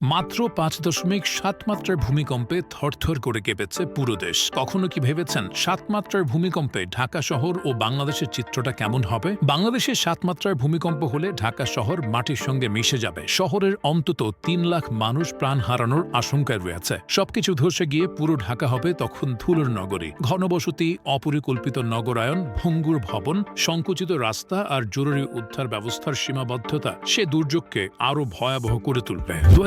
মাত্র পাঁচ দশমিক সাত মাত্রার ভূমিকম্পে থরথর করে কেঁপেছে পুরো দেশ। কখনো কি ভেবেছেন সাত মাত্রার ভূমিকম্পে ঢাকা শহর ও বাংলাদেশের চিত্রটা কেমন হবে? বাংলাদেশের সাত মাত্রার ভূমিকম্প হলে ঢাকা শহর মাটির সঙ্গে মিশে যাবে। শহরের অন্তত তিন লাখ মানুষ প্রাণ হারানোর আশঙ্কায় রয়েছে। সবকিছু ধসে গিয়ে পুরো ঢাকা হবে তখন ধুলোর নগরী। ঘনবসতি, অপরিকল্পিত নগরায়ন, ভঙ্গুর ভবন, সংকুচিত রাস্তা আর জরুরি উদ্ধার ব্যবস্থার সীমাবদ্ধতা, সে দুর্যোগকে আরও ভয়াবহ করে তুলবে। দু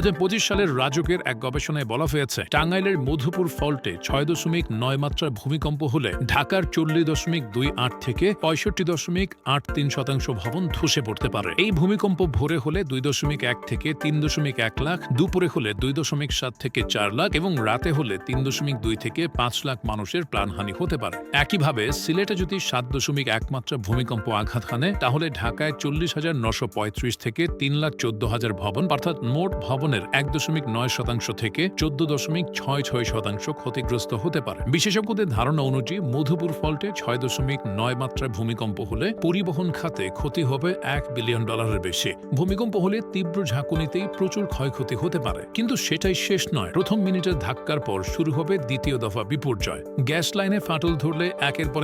সালের রাজকের এক গবেষণায় বলা হয়েছে, টাঙ্গাইলের মধুপুর ফল্টে ছয় দশমিক নয় মাত্রার ভূমিকম্প হলে ঢাকার চল্লিশ দশমিক দুই আট থেকে পঁয়ষট্টি দশমিক আট তিন শতাংশ ভবন ধসে পড়তে পারে। এই ভূমিকম্প ভোরে হলে দুই দশমিক এক থেকে তিন দশমিক এক লাখ, দুপুরে হলে দুই দশমিক সাত থেকে চার লাখ এবং রাতে হলে তিন দশমিক দুই থেকে পাঁচ লাখ মানুষের প্রাণহানি হতে পারে। একইভাবে সিলেটে যদি সাত দশমিক এক মাত্রা ভূমিকম্প আঘাত হানে, তাহলে ঢাকায় চল্লিশ হাজার নশো পঁয়ত্রিশ থেকে তিন লাখ চোদ্দ হাজার ভবন, অর্থাৎ মোট ভবনের এক দশমিক নয় শতাংশ থেকে চোদ্দ দশমিক ছয় ছয় শতাংশ ক্ষতিগ্রস্ত হতে পারে। বিশেষজ্ঞদের ধারণা অনুযায়ী মধুপুর ফল্টে ছয় দশমিক নয় মাত্রায় ভূমিকম্প হলে পরিবহন খাতে ক্ষতি হবে এক বিলিয়ন ডলারের বেশি। ভূমিকম্প হলে তীব্র ঝাঁকুনিতেই প্রচুর ক্ষয়ক্ষতি হতে পারে। কিন্তু সেটাই শেষ নয়। প্রথম মিনিটের ধাক্কার পর শুরু হবে দ্বিতীয় দফা বিপর্যয়। গ্যাস লাইনে ফাটল ধরলে একের পর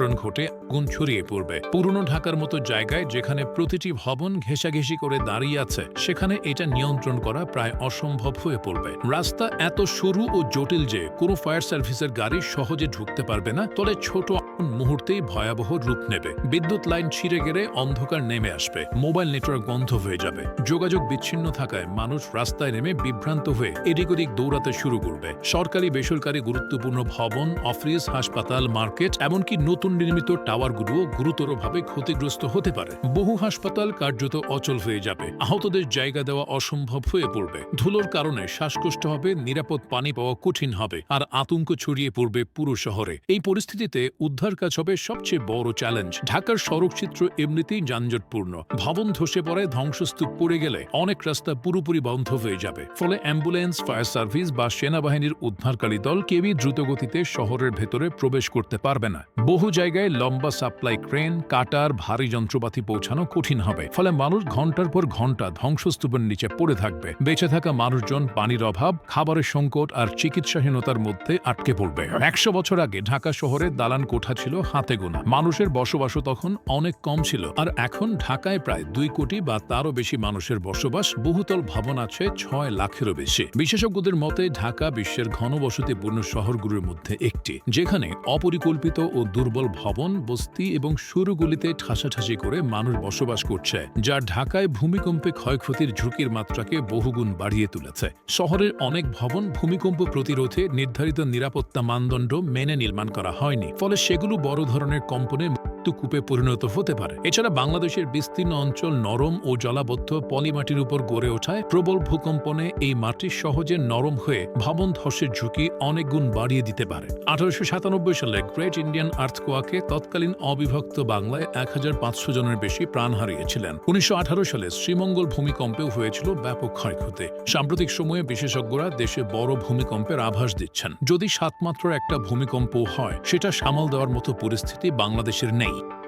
বিস্ফোরণ ঘটে আগুন ছড়িয়ে পড়বে। পুরনো ঢাকার মতো জায়গায় যেখানে প্রতিটি ভবন ঘেঁষাঘেঁষি করে দাঁড়িয়ে আছে, সেখানে এটা নিয়ন্ত্রণ করা প্রায় অসম্ভব হয়ে পড়বে। রাস্তা এত সরু ও জটিল যে কোনো ফায়ার সার্ভিসের গাড়ি সহজে ঢুকতে পারবে না, তবে ছোট মুহূর্তেই ভয়াবহ রূপ নেবে। বিদ্যুৎ লাইন ছিঁড়ে গেলে অন্ধকার নেমে আসবে, মোবাইল নেটওয়ার্ক বন্ধ হয়ে যাবে। যোগাযোগ বিচ্ছিন্ন থাকায় মানুষ রাস্তায় নেমে বিভ্রান্ত হয়ে এদিক ওদিক দৌড়াতে শুরু করবে। সরকারি বেসরকারি গুরুত্বপূর্ণ ভবন, অফিস, হাসপাতাল, মার্কেট, এমনকি নতুন নির্মিত টাওয়ারগুলোও গুরুতরভাবে ক্ষতিগ্রস্ত হতে পারে। বহু হাসপাতাল কার্যত অচল হয়ে যাবে। আহতদের জায়গা দেওয়া অসম্ভব হয়ে পড়বে। ধুলোর কারণে শ্বাসকষ্ট হবে, নিরাপদ পানি পাওয়া কঠিন হবে, আর আতঙ্ক ছড়িয়ে পড়বে পুরো শহরে। এই পরিস্থিতিতে উদ্ধার কাজ হবে সবচেয়ে বড় চ্যালেঞ্জ। ঢাকার সড়ক চিত্র এমনিতেই যানজটপূর্ণ। ভবন ধসে পড়ে, ধ্বংসস্তূপ পড়ে গেলে অনেক রাস্তা পুরোপুরি বন্ধ হয়ে যাবে। ফলে অ্যাম্বুলেন্স, ফায়ার সার্ভিস বা সেনাবাহিনীর উদ্ধারকারী দল কেউই দ্রুতগতিতে শহরের ভেতরে প্রবেশ করতে পারবে না। বহু জায়গায় লম্বা সাপ্লাই ক্রেন, কাটার ভারী যন্ত্রপাতি পৌঁছানো কঠিন হবে। ফলে মানুষ ঘণ্টার পর ঘণ্টা ধ্বংসস্তূপের নিচে পড়ে থাকবে। বেঁচে থাকা মানুষজন পানির অভাব, খাবারের সংকট আর চিকিৎসাহীনতার মধ্যে আটকে পড়বে। একশো বছর আগে ঢাকা শহরে দালান কোঠা ছিল হাতে গোনা। মানুষের বসবাসও তখন অনেক কম ছিল। আর এখন ঢাকায় প্রায় দুই কোটি বা তারও বেশি মানুষের বসবাস বহুতল ভবন আছে ছয় লাখেরও বেশি। বিশেষজ্ঞদের মতে ঢাকা বিশ্বের ঘনবসতিপূর্ণ শহরগুলোর মধ্যে একটি, যেখানে অপরিকল্পিত ও দুর্বল ভবন, বস্তি এবং সরুগুলিতে ঠাসাঠাসি করে মানুষ বসবাস করছে, যা ঢাকায় ভূমিকম্পে ক্ষয়ক্ষতির ঝুঁকির মাত্রাকে বহুগুণ বাড়িয়ে তুলেছে। শহরের অনেক ভবন ভূমিকম্প প্রতিরোধে নির্ধারিত নিরাপত্তা মানদণ্ড মেনে নির্মাণ করা হয়নি, ফলে সেগুলো বড় ধরনের কম্পনে মৃত্যুকূপে পরিণত হতে পারে। এছাড়া বাংলাদেশের বিস্তীর্ণ অঞ্চল নরম ও জলাবদ্ধ পলিমাটির উপর গড়ে ওঠায় প্রবল ভূকম্পনে এই মাটি সহজে নরম হয়ে ভবন ধসের ঝুঁকি অনেক গুণ বাড়িয়ে দিতে পারে। আঠারোশো সাতানব্বই সালে গ্রেট ইন্ডিয়ান আর্থকোয়াকে তৎকালীন অবিভক্ত বাংলায় এক হাজার পাঁচশো জনের বেশি প্রাণ হারিয়েছিলেন। উনিশশো আঠারো সালে শ্রীমঙ্গল ভূমিকম্পেও হয়েছিল ব্যাপক ক্ষয়ক্ষতি। সাম্প্রতিক সময়ে বিশেষজ্ঞরা দেশে বড় ভূমিকম্পের আভাস দিচ্ছেন। যদি সাতমাত্র একটা ভূমিকম্প হয়, সেটা সামাল দেওয়ার মতো পরিস্থিতি বাংলাদেশের নেই। Bye.